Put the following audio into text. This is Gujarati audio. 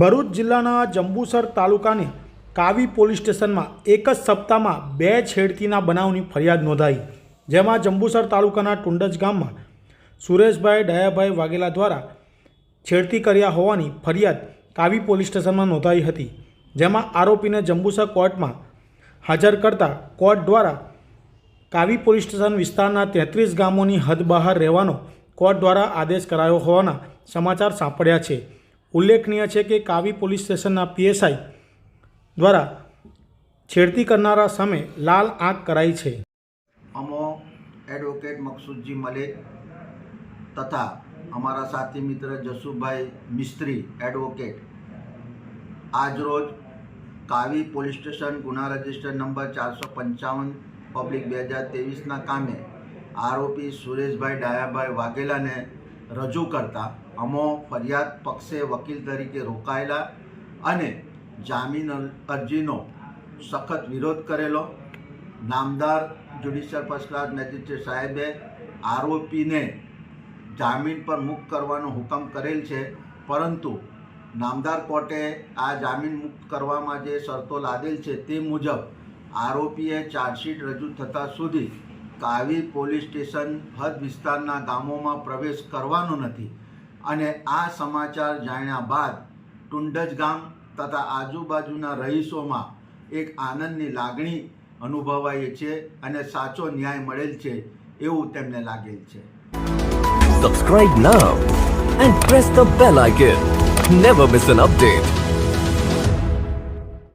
ભરૂચ જિલ્લાના જંબુસર તાલુકાની કાવી પોલીસ સ્ટેશનમાં એક જ સપ્તાહમાં બે છેડતીના બનાવની ફરિયાદ નોંધાઈ. જેમાં જંબુસર તાલુકાના ટુંડજ ગામમાં સુરેશભાઈ ડાયાભાઈ વાઘેલા દ્વારા છેડતી કર્યા હોવાની ફરિયાદ કાવી પોલીસ સ્ટેશનમાં નોંધાઈ હતી. જેમાં આરોપીને જંબુસર કોર્ટમાં હાજર કરતા કોર્ટ દ્વારા કાવી પોલીસ સ્ટેશન વિસ્તારના તેત્રીસ ગામોની હદ બહાર રહેવાનો કોર્ટ દ્વારા આદેશ કરાયો હોવાના સમાચાર સાંપડ્યા છે. ઉલ્લેખનીય છે કે કાવી પોલીસ સ્ટેશનના પીએસઆઈ દ્વારા છેડતી કરનારા સામે લાલ આંખ કરાઈ છે. અમો એડવોકેટ મકસુદજી મલિક તથા અમારા સાથી મિત્ર જસુભાઈ મિસ્ત્રી એડવોકેટ આજરોજ કાવી પોલીસ સ્ટેશન ગુના રજિસ્ટર નંબર ચારસો પંચાવન પબ્લિક બે હજાર ત્રેવીસના કામે આરોપી સુરેશભાઈ ડાયાભાઈ વાઘેલાને રજૂ કરતા અમો ફરિયાદ પક્ષે વકીલ તરીકે રોકાયેલા અને જામીન અરજીનો સખત વિરોધ કરેલો. નામદાર જ્યુડિશિયલ ફર્સ્ટ ક્લાસ મેજિસ્ટ્રેટ સાહેબે આરોપીને જામીન પર મુક્ત કરવાનો હુકમ કરેલ છે. પરંતુ નામદાર કોર્ટે આ જામીન મુક્ત કરવામાં જે શરતો લાદેલ છે તે મુજબ આરોપીએ ચાર્જશીટ રજૂ થતાં સુધી કાવી પોલીસ સ્ટેશન હદ વિસ્તારના ગામોમાં પ્રવેશ કરવાનો નથી અને આ સમાચાર જાણ્યા બાદ ટુંડજ ગામ તથા આજુબાજુના રહીશોમાં એક આનંદની લાગણી અનુભવાય છે અને સાચો ન્યાય મળેલ છે એવું તેમને લાગેલ છે subscribe now and press the bell icon never miss an update.